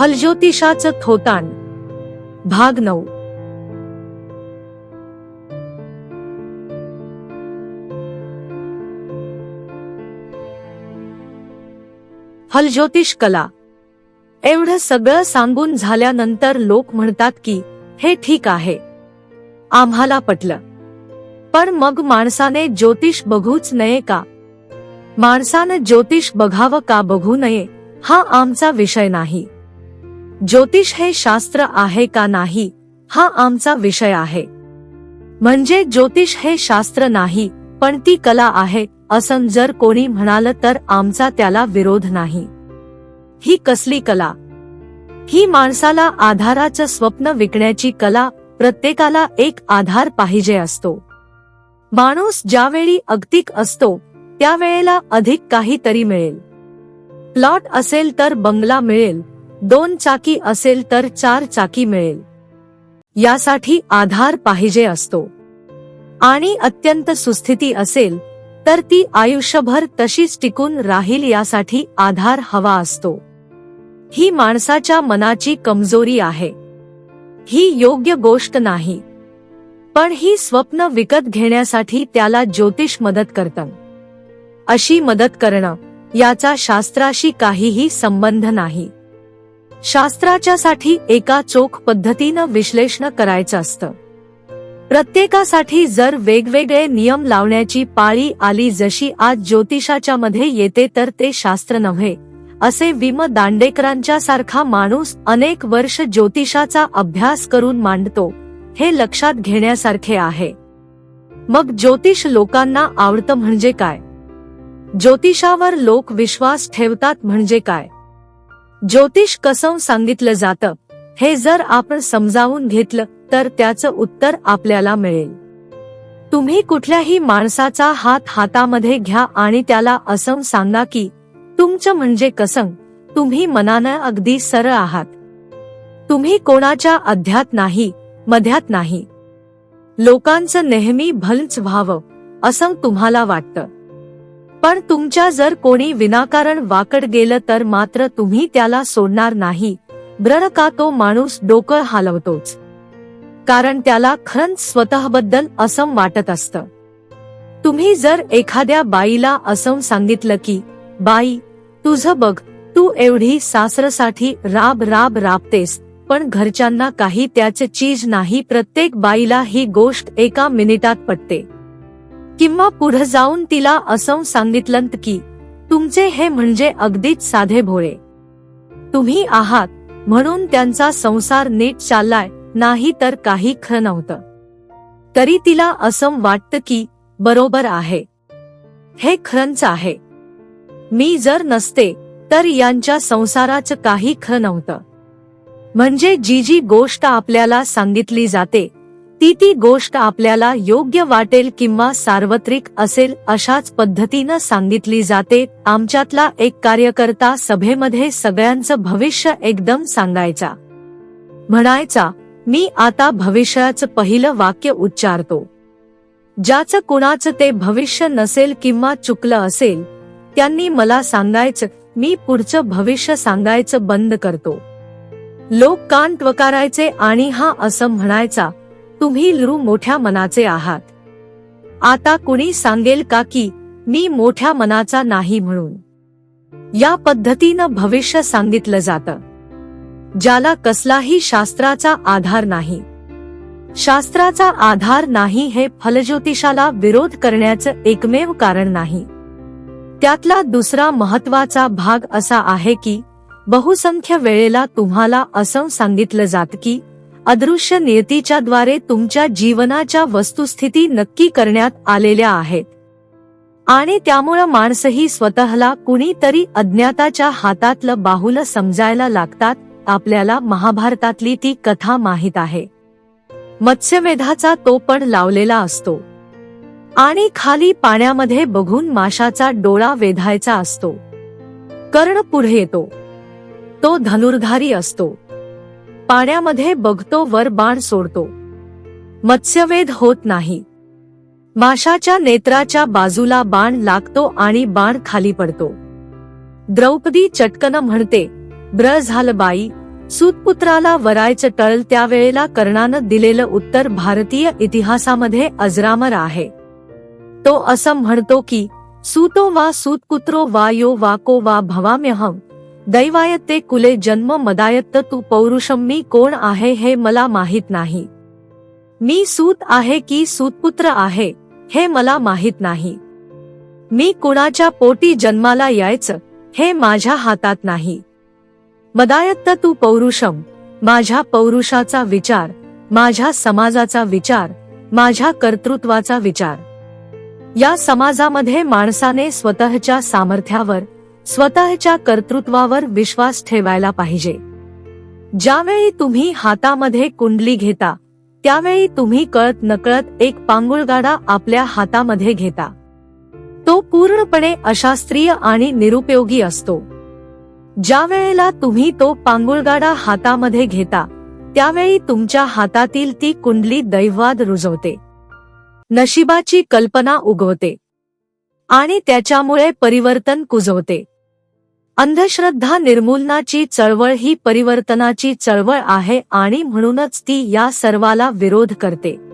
फलज्योतिषाचं थोतान. भाग नऊ. फलज्योतिष कला. एवढं सगळं सांगून झाल्यानंतर लोक म्हणतात की हे ठीक आहे. आम्हाला पटलं. पण मग माणसाने ज्योतिष बघूच नये का? माणसानं ज्योतिष बघावं का बघू नये? हा आमचा विषय नाही. ज्योतिष हे शास्त्र आहे का नाही हा आमचा विषय आहे. म्हणजे ज्योतिष हे शास्त्र नाही पण ती कला आहे असं जर कोणी म्हणालं तर आमचा त्याला विरोध नाही. ही कसली कला? ही माणसाला आधाराचं स्वप्न विकण्याची कला प्रत्येकाला एक आधार पाहिजे असतो. माणूस ज्यावेळी अगतिक असतो त्यावेळेला अधिक काहीतरी मिळेल. प्लॉट असेल तर बंगला मिळेल दोन चाकी असेल तर चार चाकी मिळेल. यासाठी आधार पाहिजे असतो. आणि अत्यंत सुस्थिती असेल तर ती आयुष्यभर तशीच टिकून राहील यासाठी आधार हवा असतो. ही माणसाच्या मनाची कमजोरी आहे. ही योग्य गोष्ट नाही. पण ही स्वप्न विकत घेण्यासाठी त्याला ज्योतिष मदत करतं. अशी मदत करणं याचा शास्त्राशी काहीही संबंध नाही. शास्त्राच्या साठी एका चोख पद्धतीनं विश्लेषण करायचं असतं. प्रत्येकासाठी जर वेगवेगळे नियम लावण्याची पाळी आली जशी आज ज्योतिषाच्या मध्ये येते तर ते शास्त्र नव्हे असे विम दांडेकरांच्या सारखा माणूस अनेक वर्ष ज्योतिषाचा अभ्यास करून मांडतो हे लक्षात घेण्यासारखे आहे. मग ज्योतिष लोकांना आवडतं म्हणजे काय? ज्योतिषावर लोक विश्वास ठेवतात म्हणजे काय? ज्योतिष कसं सांगितलं जातं हे जर आपण समजावून घेतलं तर त्याचं उत्तर आपल्याला मिळेल. तुम्ही कुठल्याही माणसाचा हात हातामध्ये घ्या आणि त्याला असं सांगा की तुमचं म्हणजे कसं? तुम्ही मनानं अगदी सरळ आहात. तुम्ही कोणाच्या अध्यात नाही मध्यात नाही. लोकांचं नेहमी भलच व्हावं असं तुम्हाला वाटतं. पण तुमच्या जर कोणी विनाकारण वाकड गेलं तर मात्र तुम्ही त्याला सोडणार नाही. ब्रर का तो माणूस डोकं हलवतोच. कारण त्याला खरंच स्वतःबद्दल असं वाटत असतं. तुम्ही जर एखाद्या बाईला असं सांगितलं की बाई तुझं बघ तू एवढी सासरसाठी राब राब राबतेस पण घरच्यांना काही त्याचे चीज नाही प्रत्येक बाईला ही गोष्ट एका मिनिटात पटते. किंवा पुढे जाऊन तिला असं सांगितलं की तुमचे हे म्हणजे अगदीच साधे भोळे. तुम्ही आहात म्हणून त्यांचा संसार नीट चाललाय नाही तर काही खरं नव्हतं. तरी तिला असं वाटतं की बरोबर आहे. हे खरंच आहे. मी जर नसते तर यांच्या संसाराचं काही खरं नव्हतं. म्हणजे जी जी गोष्ट आपल्याला सांगितली जाते ती ती गोष्ट आपल्याला योग्य वाटेल किंवा सार्वत्रिक असेल अशाच पद्धतीनं सांगितली जाते. आमच्यातला एक कार्यकर्ता सभेमध्ये सगळ्यांचं भविष्य एकदम सांगायचा. म्हणायचा मी आता भविष्याचं पहिलं वाक्य उच्चारतो. ज्याचं कुणाचं ते भविष्य नसेल किंवा चुकलं असेल त्यांनी मला सांगायचं मी पुढचं भविष्य सांगायचं बंद करतो. लोक कान ट्वकारायचे आणि हा असं म्हणायचा तुम्ही लरू मोठ्या मनाचे आहात. आता कुणी सांगेल का की मी मोठ्या मनाचा नाही म्हणून? या पद्धतीनं भविष्य सांगितलं जातं. ज्याला कसलाही शास्त्राचा आधार नाही. शास्त्राचा आधार नाही हे फलज्योतिषाला विरोध करण्याचं एकमेव कारण नाही. त्यातला दुसरा महत्त्वाचा भाग असा आहे की बहुसंख्य वेळेला तुम्हाला असं सांगितलं जात की अदृश्य नियतीच्या द्वारे तुमच्या जीवनाच्या वस्तुस्थिती नक्की करण्यात आलेल्या आहेत. आणि त्यामुळं माणसंही स्वतःला कुणीतरी अज्ञाताच्या हातातलं बाहुलं समजायला लागतात आपल्याला महाभारतातली ती कथा माहीत आहे. मत्स्यमेधाचा तो पण लावलेला असतो. आणि खाली पाण्यामध्ये बघून माशाचा डोळा वेधायचा असतो. कर्ण पुढे येतो. तो धनुर्धारी असतो. पाण्यामध्ये बघतो वर बाण सोडतो. मत्स्यवेद होत नाही. माशाच्या नेत्राच्या बाजूला बाण लागतो आणि बाण खाली पडतो. द्रौपदी चटकन म्हणते ब्र झालं बाई सूतपुत्राला वरायचं टळ त्यावेळेला कर्णानं दिलेलं उत्तर भारतीय इतिहासामध्ये अजरामर आहे. तो असं म्हणतो की सूतो वा सूतपुत्रो वा यो वाको वा भवाम्यहम दैवायत्ते कुले जन्म मदायत्त तू पौरुषम मी कोण आहे हे मला माहीत नाही. मी सूत आहे की सूतपुत्र आहे हे मला माहीत नाही. मी कुणाच्या पोटी जन्माला यायचं हे माझ्या हातात नाही. मदायत्त तू पौरुषम माझ्या पौरुषाचा विचार माझ्या समाजाचा विचार माझ्या कर्तृत्वाचा विचार. या समाजामध्ये माणसाने स्वतःच्या सामर्थ्यावर स्वतःच्या कर्तृत्वावर विश्वास ठेवायला पाहिजे. ज्यावेळी तुम्ही हातामध्ये कुंडली घेता त्यावेळी तुम्ही कळत नकळत एक पांगुळगाडा आपल्या हातामध्ये घेता. तो पूर्णपणे अशास्त्रीय आणि निरुपयोगी असतो. ज्या वेळेला तुम्ही तो पांगुळगाडा हातामध्ये घेता त्यावेळी तुमच्या हातातील ती कुंडली दैववाद रुजवते. नशिबाची कल्पना उगवते. आणि त्याच्यामुळे परिवर्तन कुजवते. अंधश्रद्धा निर्मूलनाची चळवळ ही परिवर्तनाची चळवळ आहे आणि म्हणूनच ती या सर्वाला विरोध करते.